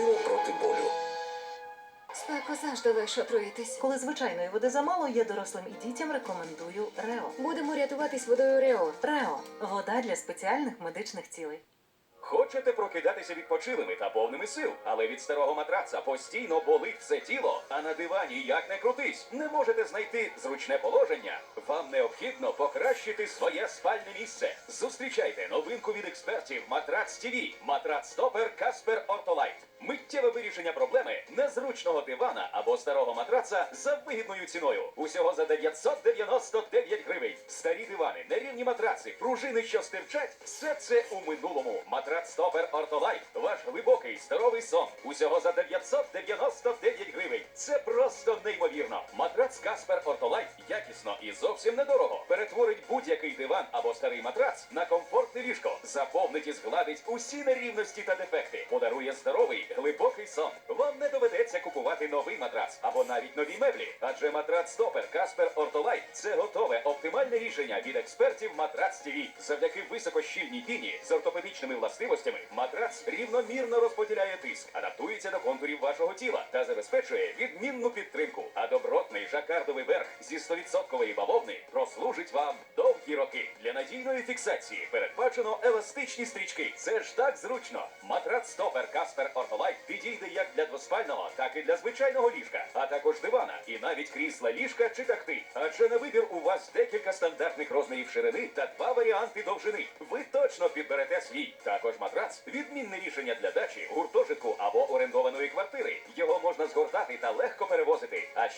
сила проти болю. Спеко завжди легше отруїтись. Коли звичайної води замало, я дорослим і дітям рекомендую Рео. Будемо рятуватись водою Рео. Рео вода для спеціальних медичних цілей. Хочете прокидатися відпочилими та повними сил, але від старого матраца постійно болить все тіло, а на дивані як не крутись, не можете знайти зручне положення. Вам необхідно покращити своє спальне місце. Зустрічайте новинку від експертів Матрац ТВ. Матрац Стопер Каспер Ортолайт. Миттєве вирішення проблеми незручного дивана або старого матраца за вигідною ціною. Усього за 999 гривень. Старі дивани, нерівні матраци, пружини, що стирчать. Все це у минулому. Матрац Стопер Ортолайт. Ваш глибокий здоровий сон. Усього за 999 гривень. Це просто неймовірно. Матрац Каспер Ортолайт якісно і зовсім недорого. Перетворить будь-який диван або старий матрац на комфортне ліжко. Заповнить і згладить усі нерівності та дефекти. Подарує здоровий, глибокий сон. Вам не доведеться купувати новий матрац або навіть нові меблі. Адже матрац Стопер Каспер Ортолайт це готове оптимальне рішення від експертів Матрац ТВ. Завдяки високощільній піні з ортопедичними властивостями матрац рівномірно розподіляє тиск, адаптується до контурів вашого тіла та забезпечує відмінну підтримку. А добротний жакардовий верх зі 100% бавовни прослужить вам довгі роки. Для надійної фіксації передбачено еластичні стрічки. Це ж так зручно. Матрац Стопер Каспер Ортолайт підійде як для двоспального, так і для звичайного ліжка, а також дивана і навіть крісла ліжка чи тахти. Адже на вибір у вас декілька стандартних розмірів ширини та два варіанти довжини. Ви точно підберете свій. Також матрац відмінне рішення для дачі, гуртожитку або орендованої квартири. Його можна згортати та легко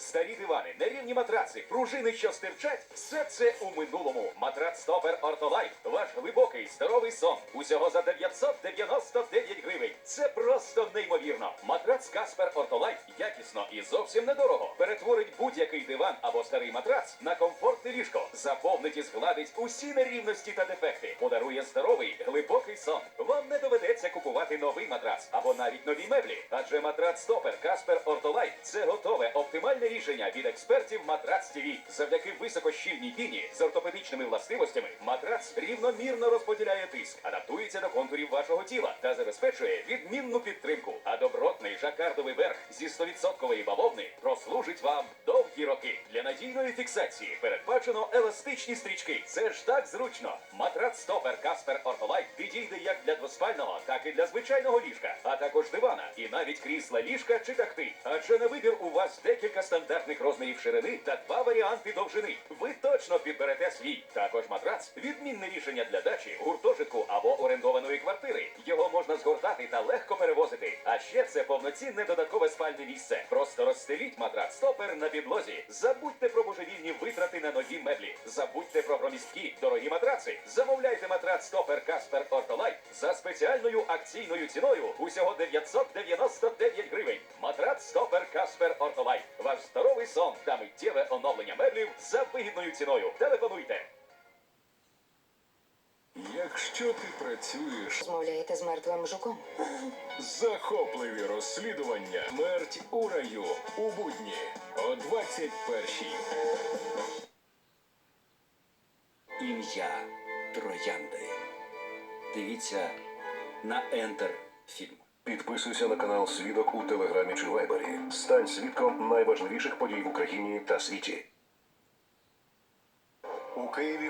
Старі дивани, нерівні матраци, пружини, що стирчать. Все це у минулому. Матрац Стопер Ортолайт. Ваш глибокий здоровий сон. Усього за 999 гривень. Це просто неймовірно. Матрац Каспер Ортолайт якісно і зовсім недорого. Перетворить будь-який диван або старий матрац на комфортне ліжко. Заповнить і згладить усі нерівності та дефекти. Подарує здоровий, глибокий сон. Вам не доведеться купувати новий матрац або навіть нові меблі. Адже матрац Стопер Каспер Ортолайт це готове оптимальне рішення від експертів Матрац ТВ. Завдяки високощільній піні з ортопедичними властивостями матрац рівномірно розподіляє тиск, адаптується до контурів вашого тіла та забезпечує відмінну підтримку. А добротний жакардовий верх зі 100% бавовни прослужить вам довгі роки. Для надійної фіксації передбачено еластичні стрічки. Це ж так зручно. Матрац Стопер Каспер Ортолайт підійде як для двоспального, так і для звичайного ліжка, а також дивана і навіть крісла ліжка чи тахти. Адже на вибір у вас декілька стандартних розмірів ширини та два варіанти довжини. Ви точно підберете свій. Також матрац відмінне рішення для дачі, гуртожитку або орендованої квартири. Його можна згортати та легко перевозити. А ще це повноцінне додаткове спальне місце. Просто розстеліть матрац стопер на підлозі. Забудьте про божевільні витрати на нові меблі. Забудьте про громісткі, дорогі матраци. Замовляйте матрац стопер Каспер Ортолайт за спеціальною акційною ціною усього 999 гривень. Матрац стопер Каспер Ортолайт. Ваш здоровий сон та миттєве оновлення меблів за вигідною ціною. Телефонуйте. Якщо ти працюєш, Розмовляєте з мертвим жуком. захопливі розслідування смерть у раю у будні о 21-й. Ім'я Троянди. Дивіться на Ентер фільм. Підписуйся на канал Свідок у Телеграмі чи Вайбері. Стань свідком найважливіших подій в Україні та світі. У Києві